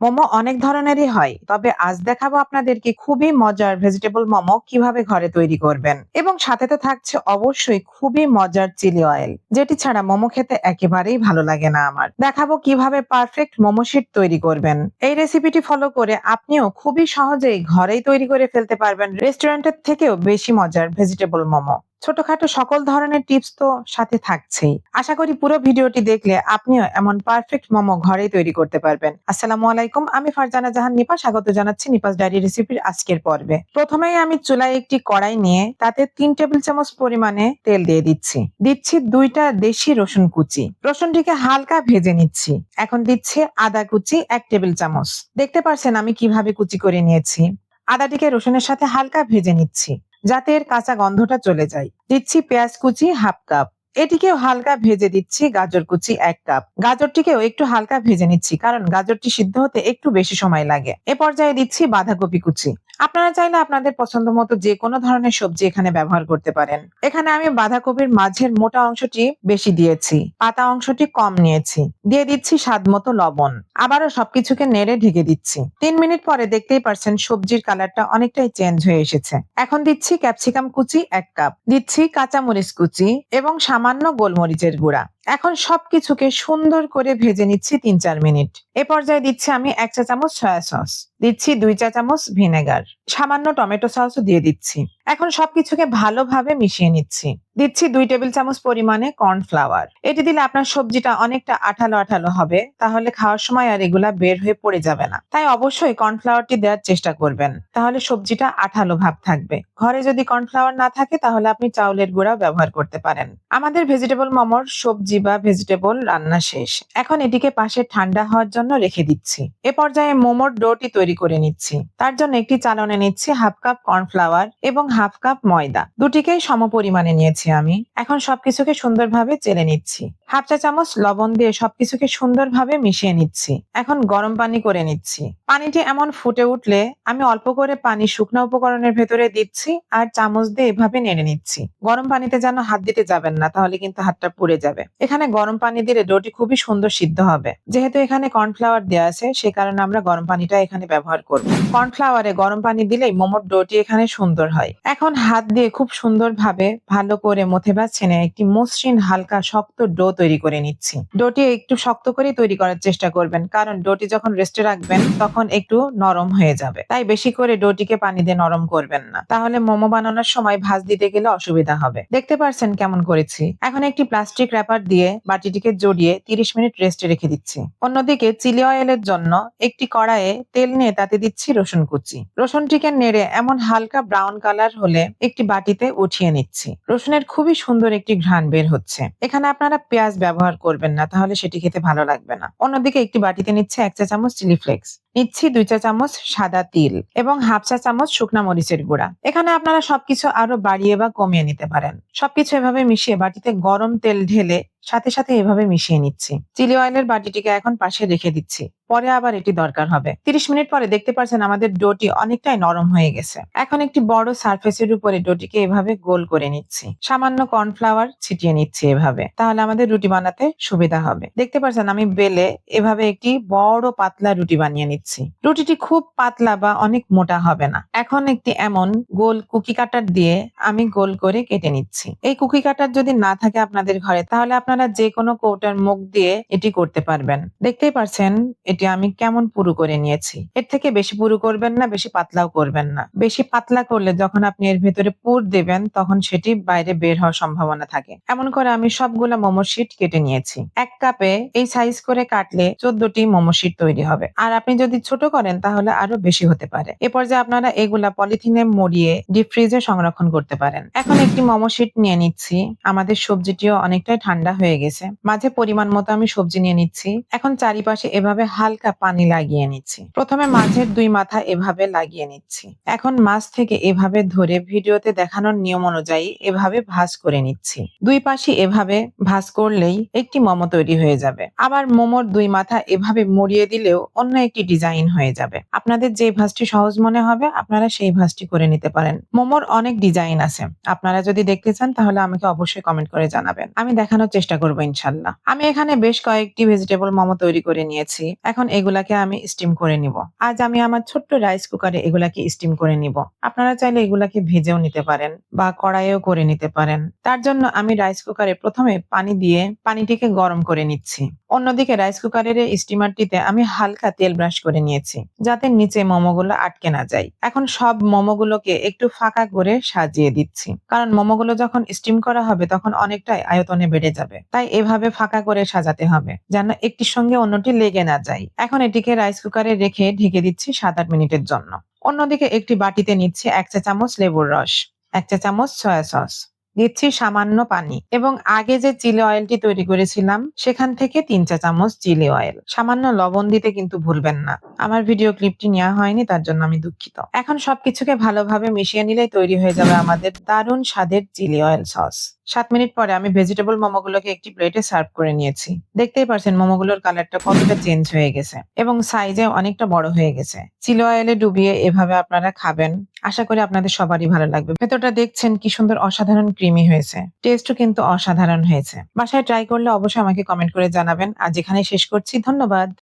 মোমো অনেক ধরনেরই হয়, তবে আজ দেখাবো আপনাদেরকে খুবই মজার ভেজিটেবল মোমো কীভাবে ঘরে তৈরি করবেন। এবং সাথে তো থাকছে অবশ্যই খুবই মজার চিলি অয়েল যেটি ছাড়া মোমো খেতে একেবারেই ভালো লাগে না আমার। দেখাবো কীভাবে পারফেক্ট মোমো শিট তৈরি করবেন। এই রেসিপিটি ফলো করে আপনিও খুবই সহজেই ঘরেই তৈরি করে ফেলতে পারবেন রেস্টুরেন্টের থেকেও বেশি মজার ভেজিটেবল মোমো। ছোটখাটো সকল ধরনের টিপস তো সাথে থাকছেই। আশা করি পুরো ভিডিওটি দেখলে আপনিও এমন পারফেক্ট মোমো ঘরেই তৈরি করতে পারবেন। আসসালামু আলাইকুম, আমি ফারজানা জাহান নিপা, স্বাগত জানাচ্ছি নিপাস ডায়েরি রেসিপির আজকের পর্বে। প্রথমেই আমি চুলায় একটি কড়াই নিয়ে তাতে তিন টেবিল চামচ পরিমাণে তেল দিয়ে দিচ্ছি। দিচ্ছি দুইটা দেশি রসুন কুচি। রসুনটিকে হালকা ভেজে নিচ্ছি। এখন দিচ্ছি আদা কুচি এক টেবিল চামচ। দেখতে পারছেন আমি কীভাবে কুচি করে নিয়েছি। আদাটিকে রসুনের সাথে হালকা ভেজে নিচ্ছি। যাতে এর কাঁচা গন্ধটা চলে যায়। দিচ্ছি পেঁয়াজ কুচি হাফ কাপ। এটিকেও হালকা ভেজে দিচ্ছি গাজর কুচি এক কাপ। গাজরটিকেও একটু হালকা ভেজে নিচ্ছি, কারণ গাজরটি সিদ্ধ হতে একটু বেশি সময় লাগে। এ পর্যায়ে দিচ্ছি বাঁধাকপি কুচি। আপনারা চাইলে আপনাদের পছন্দ মতো যে কোনো ধরনের সবজি এখানে ব্যবহার করতে পারেন। এখানে আমি বাঁধাকপির মাঝের মোটা অংশটি বেশি দিয়েছি, পাতা অংশটি কম নিয়েছি। দিয়ে দিচ্ছি স্বাদ মতো লবণ। আবারও সবকিছুকে নেড়ে ঢেকে দিচ্ছি। তিন মিনিট পরে দেখতেই পারছেন সবজির কালারটা অনেকটাই চেঞ্জ হয়ে এসেছে। এখন দিচ্ছি ক্যাপসিকাম কুচি এক কাপ। দিচ্ছি কাঁচামরিচ কুচি এবং সামান্য গোলমরিচের গুঁড়া। এখন সবকিছুকে সুন্দর করে ভেজে নিচ্ছি তিন চার মিনিট। এ পর্যায়ে দিচ্ছি আমি এক চা চামচ সয়া সস। দিচ্ছি দুই চা চামচ ভিনেগার। সামান্য টমেটো সসও দিয়ে দিচ্ছি। এখন সবকিছুকে ভালোভাবে মিশিয়ে নিচ্ছি। দিচ্ছি দুই টেবিল চামচ পরিমাণে কর্নফ্লাওয়ার। এটি দিলে আপনার সবজিটা অনেকটা আঠালো আঠালো হবে, তাহলে খাওয়ার সময় আর এগুলা বের হয়ে পড়ে যাবে না। তাই অবশ্যই কর্নফ্লাওয়ারটি দেওয়ার চেষ্টা করবেন, তাহলে সবজিটা আঠালো ভাব থাকবে। ঘরে যদি কর্নফ্লাওয়ার না থাকে, তাহলে আপনি চাউলের গুঁড়াও ব্যবহার করতে পারেন। আমাদের ভেজিটেবল মোমোর সবজি বা ভেজিটেবল রান্না শেষ। এখন এটিকে পাশে ঠান্ডা হওয়ার জন্য রেখে দিচ্ছি। এ পর্যায়ে মোমোর ডোটি তৈরি করে নিচ্ছি। তার জন্য একটি চালনে নিচ্ছি হাফ কাপ কর্নফ্লাওয়ার এবং হাফ কাপ ময়দা। দুটিকেই সম পরিমাণে নিয়েছি আমি। এখন সবকিছুকে সুন্দরভাবে চেলে নিচ্ছি। হাফ চা চামচ লবণ দিয়ে সবকিছুকে সুন্দরভাবে মিশিয়ে নিচ্ছি। এখন গরম পানি করে নিচ্ছি। পানিটি এমন ফুটে উঠলে আমি অল্প করে পানি শুকনো উপকরণের ভেতরে দিচ্ছি আর চামচ দিয়ে এভাবে নেড়ে নিচ্ছি। গরম পানিতে যেন হাত দিতে যাবেন না, তাহলে কিন্তু হাতটা পুড়ে যাবে। এখানে গরম পানি দিলে ডোটি খুবই সুন্দর সিদ্ধ হবে। যেহেতু এখানে কর্নফ্লাওয়ার দেওয়া আছে, সে কারণে আমরা গরম পানিটা এখানে ব্যবহার করব। কর্নফ্লাওয়ারে গরম পানি দিলেই মোমোর ডোটি এখানে সুন্দর হয়। এখন হাত দিয়ে খুব সুন্দরভাবে ভালো করে মথে বা ছেনে একটি মসৃণ হালকা শক্ত ডো তৈরি করে নিচ্ছি। ডোটি একটু শক্ত করে তৈরি করার চেষ্টা করবেন, কারণ ডোটি যখন রেস্টে রাখবেন তখন একটু নরম হয়ে যাবে। তাই বেশি করে ডোটিকে পানি দিয়ে নরম করবেন না। তাহলে মোমো বানানোর সময় ভাজ দিতে গেলে অসুবিধা হবে। দেখতে পারছেন কেমন করেছি? এখন একটি প্লাস্টিক র্যাপার দিয়ে বাটিটিকে জড়িয়ে তিরিশ মিনিট রেস্টে রেখে দিচ্ছি। অন্যদিকে চিলি অয়েলের জন্য একটি কড়াইয়ে তেল নিয়ে তাতে দিচ্ছি রসুন কুচি। রসুনটিকে নেড়ে এমন হালকা ব্রাউন কালার হলে একটি বাটিতে উঠিয়ে নিচ্ছি। রসুনের খুবই সুন্দর একটি ঘ্রাণ বের হচ্ছে। এখানে আপনারা পেঁয়াজ ব্যবহার করবেন না, তাহলে সেটি খেতে ভালো লাগবে না। অন্যদিকে একটি বাটিতে নিচ্ছে এক চা চামচ চিলি ফ্লেক্স নিচ্ছি দুই চা চামচ সাদা তিল এবং হাফ চা চামচ শুকনা মরিচের গুঁড়া। এখানে আপনারা সবকিছু আরও বাড়িয়ে বা কমিয়ে নিতে পারেন। সবকিছু এভাবে মিশিয়ে বাটিতে গরম তেল ঢেলে সাথে সাথে এভাবে মিশিয়ে নিচ্ছি। চিলি অয়েলের বাটিটিকে এখন পাশে রেখে দিচ্ছি। পরে আবার এটি দরকার হবে। তিরিশ মিনিট পরে দেখতে পাচ্ছেন আমাদের ডোটি অনেকটাই নরম হয়ে গেছে। এখন একটি বড় সারফেসের উপরে ডোটিকে এভাবে গোল করে নিচ্ছি। সামান্য কর্নফ্লাওয়ার ছিটিয়ে নিচ্ছি এভাবে। তাহলে আমাদের রুটি বানাতে সুবিধা হবে। দেখতে পাচ্ছেন আমি বেলে এভাবে একটি বড় পাতলা রুটি বানিয়ে নিচ্ছি। রুটিটি খুব পাতলা বা অনেক মোটা হবে না। এখন একটি এমন গোল কুকি কাটার দিয়ে আমি গোল করে কেটে নিচ্ছি। এই কুকি কাটার যদি না থাকে আপনাদের ঘরে, তাহলে আপনারা যে কোনো কৌটার মুখ দিয়ে এটি করতে পারবেন। দেখতেই পারছেন এটি আমি কেমন পুরু করে নিয়েছি? এর থেকে বেশি পুরু করবেন না, বেশি পাতলাও করবেন না। বেশি পাতলা করলে যখন আপনি এর ভেতরে পুর দেবেন, তখন সেটি বাইরে বের হওয়ার সম্ভাবনা থাকে। এমন করে আমি সবগুলা মোমো শিট কেটে নিয়েছি। এক কাপে এই সাইজ করে কাটলে চোদ্দটি মোমো শিট তৈরি হবে। আর আপনি যদি ছোট করেন, তাহলে আরও বেশি হতে পারে। এ পর্যায়ে আপনারা এগুলা পলিথিনে মরিয়ে ডিপ ফ্রিজে সংরক্ষণ করতে পারেন। এখন একটি মোমো শিট নিয়ে নিচ্ছি। আমাদের সবজিটিও অনেকটাই ঠান্ডা হয়ে গেছে। মাঝে পরিমাণ মতো আমি সবজি নিয়ে নিচ্ছি। এখন চারিপাশে এভাবে হালকা পানি লাগিয়ে নিচ্ছি। প্রথমে মাছের দুই মাথা এভাবে লাগিয়ে নিচ্ছি। এখন মাছ থেকে এভাবে ধরে ভিডিওতে দেখানোর নিয়ম অনুযায়ী এভাবে ভাজ করে নিচ্ছি। দুই পাশে এভাবে ভাজ করলেই একটি মোমো তৈরি হয়ে যাবে। আবার মোমোর দুই মাথা এভাবে মুড়িয়ে দিলেও অন্য একটি ডিজাইন হয়ে যাবে। আপনাদের যে ভাজটি সহজ মনে হবে, আপনারা সেই ভাজটি করে নিতে পারেন। মোমোর অনেক ডিজাইন আছে। আপনারা যদি দেখতে চান, তাহলে আমাকে অবশ্যই কমেন্ট করে জানাবেন। আমি দেখানোর চেষ্টা করব ইনশাল্লাহ। আমি এখানে বেশ কয়েকটি ভেজিটেবল মোমো তৈরি করে নিয়েছি। এখন এগুলাকে আমি স্টিম করে নিব। আজ আমি আমার ছোট্ট রাইস কুকারে এগুলাকে স্টিম করে নিব। আপনারা চাইলে এগুলাকে ভেজেও নিতে পারেন বা কড়াইয়েও করে নিতে পারেন। তার জন্য আমি রাইস কুকারে প্রথমে পানি দিয়ে পানিটিকে গরম করে নিচ্ছি। অন্যদিকে রাইস কুকারের স্টিমারটিতে আমি হালকা তেল ব্রাশ করে নিয়েছি, যাতে নিচে মোমোগুলো আটকে না যায়। এখন সব মোমোগুলোকে একটু ফাঁকা করে সাজিয়ে দিচ্ছি, কারণ মোমোগুলো যখন স্টিম করা হবে তখন অনেকটাই আয়তনে বেড়ে যাবে। তাই এভাবে ফাঁকা করে সাজাতে হবে, যেন একটির সঙ্গে অন্যটি লেগে না যায়। এখন এটিকে রাইস কুকারে রেখে ঢেকে দিচ্ছি সাত আট মিনিটের জন্য। অন্যদিকে একটি বাটিতে নিচ্ছি এক চা চামচ লেবুর রস, এক চা চামচ সয়া সস দিচ্ছি সামান্য পানি এবং আগে যে চিলি অয়েলটি তৈরি করেছিলাম, সেখান থেকে তিন চা চামচ চিলি অয়েল সামান্য লবণ দিতে কিন্তু ভুলবেন না। আমার ভিডিও ক্লিপটি নেওয়া হয়নি, তার জন্য আমি দুঃখিত। এখন সবকিছুকে ভালোভাবে মিশিয়ে নিলেই তৈরি হয়ে যাবে আমাদের দারুণ স্বাদের চিলি অয়েল সস সাত মিনিট পরে আমি ভেজিটেবল মোমোগুলোকে একটি প্লেটে সার্ভ করে নিয়েছি। দেখতেই পারছেন মোমোগুলোর কালারটা কতটা চেঞ্জ হয়ে গেছে এবং সাইজে অনেকটা বড় হয়ে গেছে। চিলি অয়েলে ডুবিয়ে এভাবে আপনারা খাবেন। আশা করি আপনাদের সবারই ভালো লাগবে। ভেতরটা দেখছেন কি সুন্দর অসাধারণ ক্রিমি হয়েছে। টেস্টও কিন্তু অসাধারণ হয়েছে। বাসায় ট্রাই করলে অবশ্যই আমাকে কমেন্ট করে জানাবেন। আজ এখানে শেষ করছি। ধন্যবাদ।